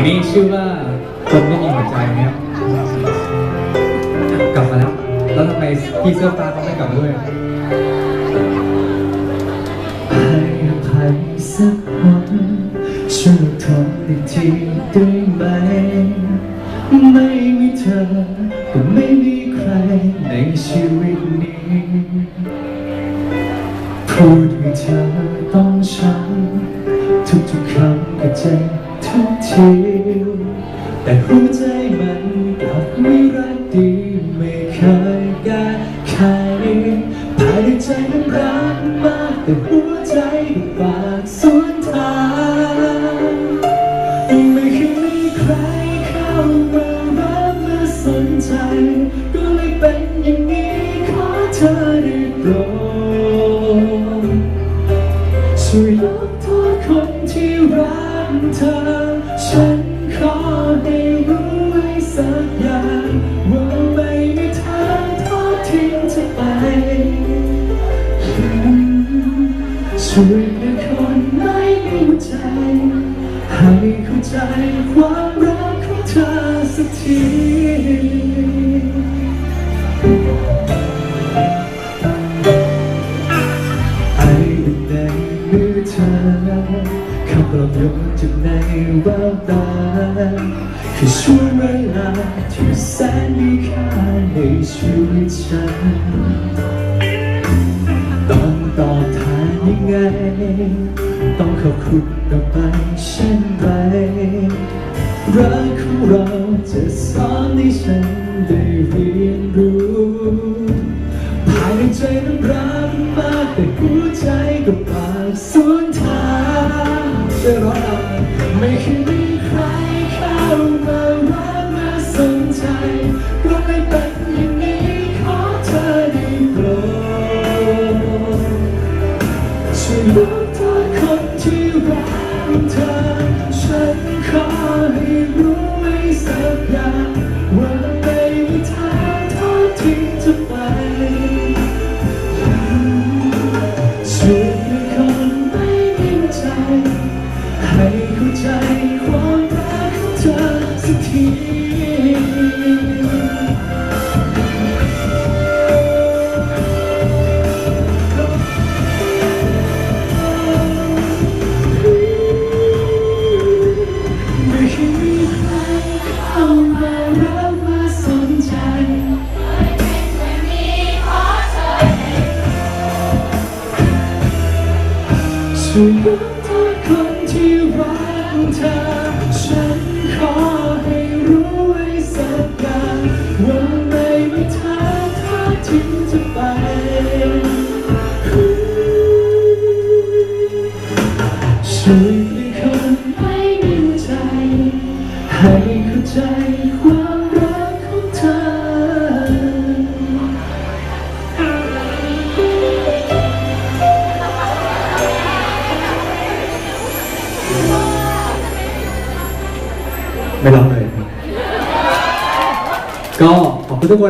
งนี้ชื่อว่าคนไม่มีหัวใจนะครับกลับมาแล้ว แล้วทำไมพี่เสื้อฟ้าเขาไม่กลับมาด้วยให้อภัยสักวันช่วยทนอีกทีได้ไหม ไม่มีเธอ ก็ไม่มีใครในชีวิตนี้พูดให้เธอต้องช้ำ ทุกๆคำก็เจ็บทุกที แต่หัวใจมันกลับไม่รักดีไม่เคยแก้ไขภายในใจมันรักมากแต่หัวใจก็ปากสวนทางไม่เคยมีใครเข้ามารักมาสนใจ ก็เลยเป็นอย่างนี้ขอเธอได้โปรดช่วย เธอ ฉันขอให้รู้ไว้สักอย่างว่าไม่มีทางทอดทิ้งเธอไปช่วยเป็นคนไม่มีใจ ให้เข้าใจความรักของเธอสักที ปลอบโยนจากในแววตาคือช่วงเวลาที่แสนมีค่าในชีวิตฉันต้องตอบแทนยังไง ต้องขอบคุณกับไปเช่นไรรักของเราจะสอนให้ฉันได้เรียนรู้ภายในใจนั้นรักมากแต่หัวใจก็ปากสวนทางจะรอด ไให้เข้าใจความรักของเธอสักทีไม่เคยมีใครเข้ามารักมาสนใจช่วยยกโที่รักเธอฉันขอ ไม่ร้องเลยก็ขอบคุณทุกคน